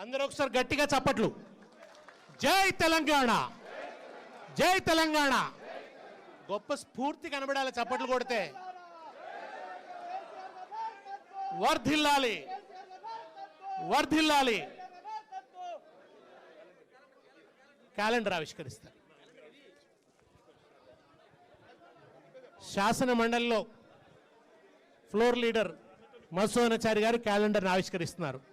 అందరూ ఒకసారి గట్టిగా చప్పట్లు. జై తెలంగాణ. జై తెలంగాణ. గొప్ప స్ఫూర్తి కనబడాలి చప్పట్లు కొడితే. వర్ధిల్లాలి. వర్ధిల్లాలి. క్యాలెండర్ ఆవిష్కరిస్తారు. శాసన మండలిలో ఫ్లోర్ లీడర్ మధుసూదనాచారి గారు క్యాలెండర్ని ఆవిష్కరిస్తున్నారు.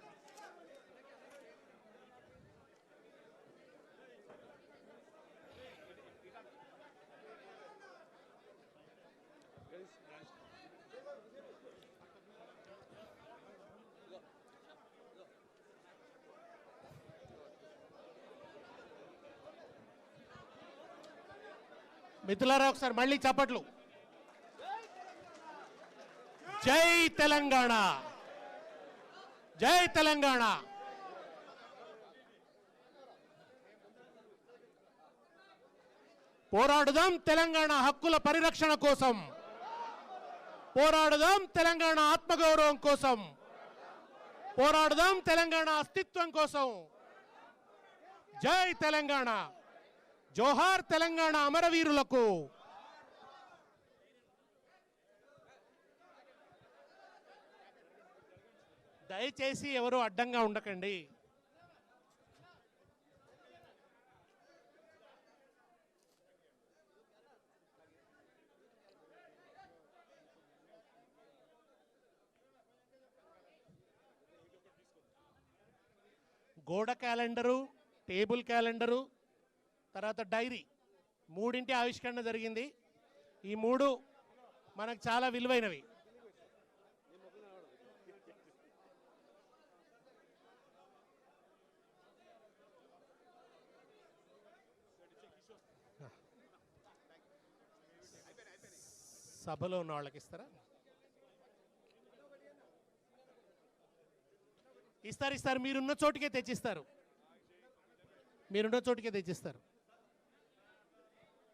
మిథులారా ఒకసారి మళ్ళీ చప్పట్లు. జై తెలంగాణ. జై తెలంగాణ. పోరాడుదాం తెలంగాణ హక్కుల పరిరక్షణ కోసం. పోరాడుదాం తెలంగాణ ఆత్మగౌరవం కోసం. పోరాడుదాం తెలంగాణ అస్తిత్వం కోసం. జై తెలంగాణ. జోహార్ తెలంగాణ అమరవీరులకు. దయచేసి ఎవరు అడ్డంగా ఉండకండి. గోడ క్యాలెండరు టేబుల్ క్యాలెండరు తర్వాత డైరీ. మూడింటి ఆవిష్కరణ జరిగింది. ఈ మూడు మనకు చాలా విలువైనవి. సభలో ఉన్న వాళ్ళకి ఇస్తారా? ఇస్తారు ఇస్తారు. మీరున్న చోటుకే తెచ్చిస్తారు. మీరున్న చోటుకే తెచ్చిస్తారు.